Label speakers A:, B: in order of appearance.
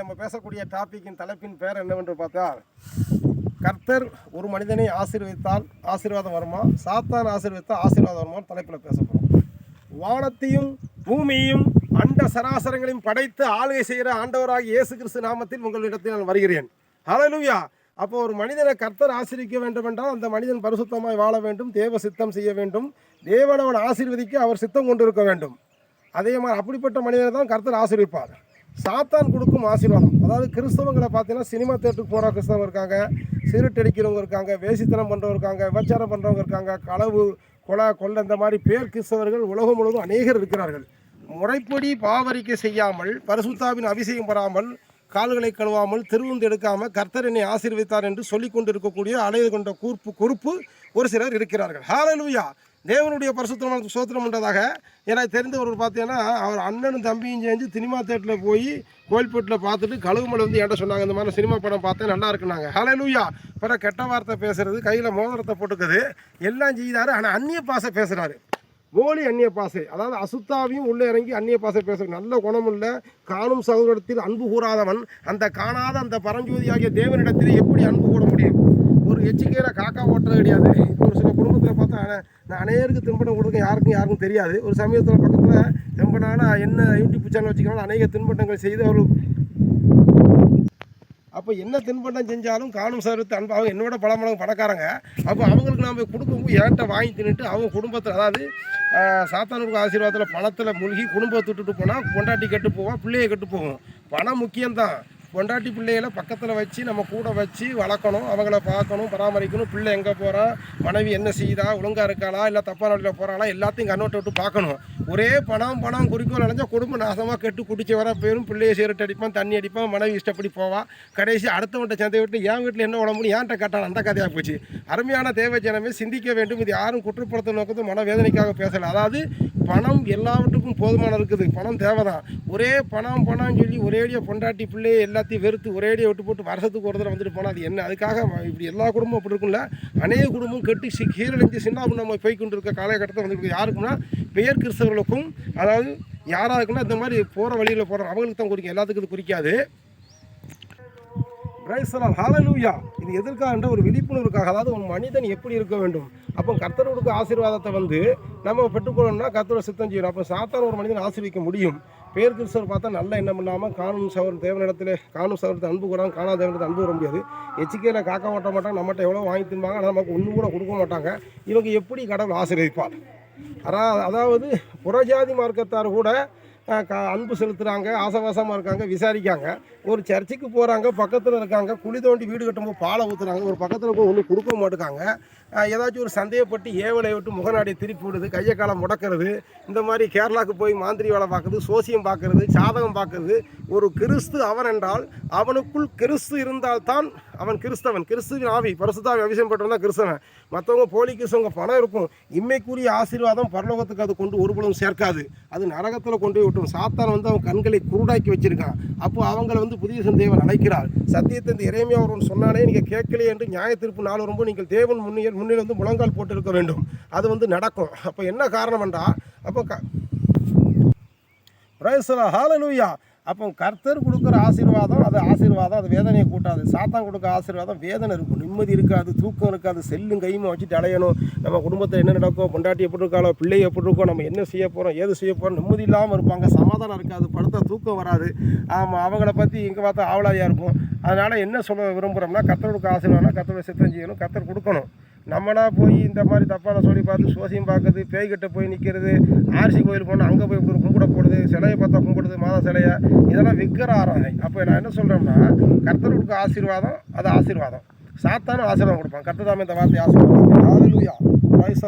A: நம்ம பேசக்கூடிய டாபிக்கின் தலைப்பின் பெயர் என்னவென்று பார்த்தால் கர்த்தர் ஒரு மனிதனை ஆசீர்வதித்தால் ஆசீர்வாதம் வருமா? சாத்தான் ஆசீர்வதித்தால் ஆசீர்வாதம் வருமா தலைப்பில் பேசப்படும் வானத்தையும் பூமியையும் அண்ட சராசரங்களையும் படைத்து ஆளுகை செய்கிற ஆண்டவராக இயேசு கிறிஸ்து நாமத்தில் உங்களிடத்தில் நான் வருகிறேன். ஹalleluya அப்போ ஒரு மனிதனை கர்த்தர் ஆசிரிக்க வேண்டும் என்றால் அந்த மனிதன் பரிசுத்தமாய் வாழ வேண்டும் தேவ சித்தம் செய்ய வேண்டும் தேவன் அவன் ஆசீர்வதிக்க அவர் சித்தம் கொண்டிருக்க வேண்டும். அதே மாதிரி அப்படிப்பட்ட மனிதனை தான் கர்த்தர் ஆசிரிப்பார் சாத்தான் கொடுக்கும் ஆசீர்வாதம். அதாவது கிறிஸ்தவங்களை பார்த்தீங்கன்னா சினிமா தேட்டருக்கு போகிற கிறிஸ்தவங்க இருக்காங்க சிகரெட் அடிக்கிறவங்க இருக்காங்க வேசித்தனம் பண்ணுறவங்க இருக்காங்க விபச்சாரம் பண்ணுறவங்க இருக்காங்க களவு கொலை கொள்ளை இந்த மாதிரி பேர் கிறிஸ்தவர்கள் உலகம் முழுவதும் அநேகர் இருக்கிறார்கள். முறைப்படி பாவரிக்கை செய்யாமல் பரிசுத்தாவின் அபிஷேகம் பெறாமல் கால்களை கழுவாமல் திருவுந்து எடுக்காமல் கர்த்தர் என்னை ஆசீர்வித்தார் என்று சொல்லிக் கொண்டு இருக்கக்கூடிய அலைது கொண்ட கூர்ப்பு குறிப்பு ஒரு சிலர் இருக்கிறார்கள். ஹாலலுயா தேவனுடைய பரிசுத்தமான சோத்திரம் உண்டதாக எனக்கு தெரிந்தவர் பார்த்தீங்கன்னா அவர் அண்ணனும் தம்பியும் சேர்ந்து சினிமா தேட்டரில் போய் கோயில்பேட்டில் பார்த்துட்டு கழுவுமலை வந்து என்கிட்ட சொன்னாங்க இந்த மாதிரி சினிமா படம் பார்த்தேன் நல்லா இருக்குனாங்க லூயா பிற கெட்ட வார்த்தை பேசுறது கையில் மோதிரத்தை போட்டுக்குது எல்லாம் செய்தார். ஆனால் அந்நிய பாசை பேசுகிறாரு போலி அந்நிய பாசை. அதாவது அசுத்தாவையும் உள்ளே இறங்கி அந்நிய பாசை பேச நல்ல குணமுள்ள காணும் சகோதரத்தில் அன்பு கூறாதவன் அந்த காணாத அந்த பரஞ்சோதியாகிய தேவனிடத்தில் எப்படி அன்பு கூற முடியும்? ஒரு எச்சிக்கையில் காக்கா ஓட்டுறது கிடையாது. ஒரு சில குடும்பத்தில் பார்த்தா நான் அநேகருக்கு தின்பண்டம் கொடுக்க யாருக்கும் யாருக்கும் தெரியாது. ஒரு சமயத்தில் பக்கத்தில் ரொம்ப நாளாக என்ன யூடியூப் சேனல் வச்சுக்கணும் அநேக தின்பண்டங்கள் செய்து அவர் அப்போ என்ன தின்பண்டம் செஞ்சாலும் காணும் சருத்து அன்பு. அவங்க என்னோட பழமளவு பணக்காரங்க. அப்போ அவங்களுக்கு நாம் கொடுக்கும்போது என்கிட்ட வாங்கி தின்னுட்டு அவங்க குடும்பத்தில் அதாவது ஆஹ், சாத்தானுக்கு ஆசீர்வாதத்தில் பணத்தில் மூழ்கி குடும்பத்தை விட்டுட்டு போனால் பொண்டாட்டி கெட்டு போவோம் பிள்ளையை கெட்டு போவோம் பணம் முக்கியம்தான். பொண்டாட்டி பிள்ளைகளை பக்கத்தில் வச்சு நம்ம கூட வச்சு வளர்க்கணும் அவங்கள பார்க்கணும் பராமரிக்கணும். பிள்ளை எங்கே போகிறா மனைவி என்ன செய்தா? ஒழுங்காக இருக்காளா? இல்லை தப்பான வழியில் போகிறாளா எல்லாத்தையும் கண்ணோட்டை விட்டு பார்க்கணும். ஒரே பணம் பணம் குறிக்கோள் அடைஞ்சால் குடும்பம் நாசமாக கெட்டு குடிச்சு வர போயிடும் பிள்ளையை சீரட்டு அடிப்பான் தண்ணி அடிப்பான் மனைவி இஷ்டப்படி போவா. கடைசி அடுத்தவன்ட்ட சந்தை விட்டு என் வீட்டில் என்ன உடம்பு ஏன்ட்ட கேட்டான்? அந்த கதையாக போச்சு. அருமையான தேவை ஜனமே சிந்திக்க வேண்டும். இது யாரும் குற்றப்படுத்த நோக்கத்தை மனவேதனைக்காக பேசலை. அதாவது பணம் எல்லாவற்றுக்கும் போதுமான இருக்குது. பணம் தேவை தான் ஒரே பணம் பணம் சொல்லி ஒரேடியாக பொண்டாட்டி பிள்ளையை எல்லாத்தையும் வெறுத்து ஒரேடியாக விட்டு போட்டு வருஷத்துக்கு ஒரு தடவை வந்துட்டு போனால் அது என்ன? அதுக்காக இப்படி எல்லா குடும்பம் அப்படி இருக்கும்ல? அநேக குடும்பம் கெட்டு சி கீழடைஞ்சு சின்ன நம்ம போய் கொண்டு இருக்க காலகட்டத்தில் வந்து யாருக்குன்னா பெயர் கிறிஸ்தவர்களுக்கும் அதாவது யாராக இருக்குன்னா இந்த மாதிரி போகிற வழியில் போகிற அவங்களுக்கு தான் குறிக்கும். எல்லாத்துக்கும் இது குறிக்காது. பிரைசலாம் ஹாலலூயா இது எதற்காக என்ற ஒரு விழிப்புணர்வுக்காக அதாவது ஒரு மனிதன் எப்படி இருக்க வேண்டும்? அப்போ கர்த்தர் கொடுக்க ஆசீர்வாதத்தை வந்து நம்ம பெற்றுக்கொள்ளணும்னா கர்த்தரோட சித்தம் செய்யணும். அப்போ சாத்தான் ஒரு மனிதன் ஆசீர்விக்க முடியும். பேர் கிறிஸ்தவர் பார்த்தா நல்ல எண்ணம் இல்லாமல் காணும் சவர் தேவனிடத்தில் காணும் சவரத்தை அன்பு கூடாது காணா தேவனிடத்தை அன்பு வர முடியாது. எச்சிக்கையில் காக்க மாட்ட மாட்டாங்க நம்மகிட்ட எவ்வளோ வாங்கி தின்பாங்க ஆனால் நமக்கு ஒன்று கூட கொடுக்க மாட்டாங்க. இவங்க எப்படி கடவுள் ஆசீர்வதிப்பார்? அதாவது புறஜாதி மார்க்கத்தார் கூட அன்பு செலுத்துகிறாங்க ஆசவாசமாக இருக்காங்க விசாரிக்காங்க. ஒரு சர்ச்சுக்கு போகிறாங்க பக்கத்தில் இருக்காங்க குழி தோண்டி வீடு கட்டும்போது பாலை ஊற்றுறாங்க ஒரு பக்கத்தில் போய் ஒன்றும் கொடுக்க மாட்டுக்காங்க. ஏதாச்சும் ஒரு சந்தேகப்பட்டு ஏவலை விட்டு முகநாடியை திருப்பி விடுது கையை காலை முடக்கிறது இந்த மாதிரி கேரளாவுக்கு போய் மாந்திரி வேலை பார்க்குறது சோசியம் பார்க்கறது சாதகம் பார்க்குறது ஒரு கிறிஸ்து அவன் என்றால் அவனுக்குள் கிறிஸ்து இருந்தால்தான் அவன் கிறிஸ்தவன். கிறிஸ்துவின் ஆவி பரிசுத்தாவி அபிஷேகம் பெற்றவன் கிறிஸ்தவன். மற்றவங்க போலி கிறிஸ்தவங்க பணம் இருக்கும். இம்மைக்குரிய ஆசீர்வாதம் பரலோகத்துக்கு அது கொண்டு ஒருபொழுதும் சேர்க்காது. அது நரகத்தில் கொண்டு போய் விட்டும் சாத்தான் வந்து அவன் கண்களை குருடாக்கி வச்சிருக்கான். அப்போ அவங்கள வந்து புதிய தேவன் அழைக்கிறார். சத்தியத்தை இந்த இறைமையா ஒருவன் சொன்னானே நீங்கள் கேட்கலையே என்று நியாய தீர்ப்பு நாள் வரும்போது நீங்கள் தேவன் முன்னில் முன்னில் வந்து முழங்கால் போட்டு இருக்க வேண்டும். அது வந்து நடக்கும். அப்போ என்ன காரணம் என்றால் அப்போ க பிரைசலா அப்போ கர்த்தர் கொடுக்குற ஆசீர்வாதம் அது ஆசீர்வாதம் அது வேதனையை கூட்டாது. சாத்தான் கொடுக்க ஆசீர்வாதம் வேதனை இருக்கும். நிம்மதி இருக்காது தூக்கம் இருக்காது செல்லும் கையுமா வச்சுட்டு அலையணும். நம்ம குடும்பத்தில் என்ன நடக்கும் பொண்டாட்டி எப்படி இருக்காளோ பிள்ளை எப்படி இருக்கோ நம்ம என்ன செய்ய போகிறோம் ஏது செய்ய போகிறோம் நிம்மதி இல்லாமல் இருப்பாங்க. சமாதானம் இருக்காது படுத்த தூக்கம் வராது. ஆமாம் அவங்கள பற்றி இங்கே பார்த்தா ஆவலாதியாக இருக்கும் அதனால் என்ன சொல்ல விரும்புகிறோம்னா கர்த்தருக்கு ஆசீர்வாதம் கத்தரோட சித்தம் செய்யணும் கர்த்தர் கொடுக்கணும். நம்மளா போய் இந்த மாதிரி தப்பான சொல்லி பார்த்து சோசியம் பார்க்குறது பேய்கிட்ட போய் நிற்கிறது ஆர்சி கோயில் போனால் அங்கே போய் ஒரு கும்பிட போடுது சிலையை பார்த்தா கும்பிடுது மாதா சிலையை? இதெல்லாம் விக்கிர ஆராதனை. அப்போ நான் என்ன சொல்கிறேன்னா கர்த்தருக்கு ஆசீர்வாதம் அது ஆசீர்வாதம். சாத்தானும் ஆசீர்வாதம் கொடுப்பான். கர்த்ததாமே இந்த வார்த்தை ஆசீர்வாதம். ஹalleluya பிரைஸ்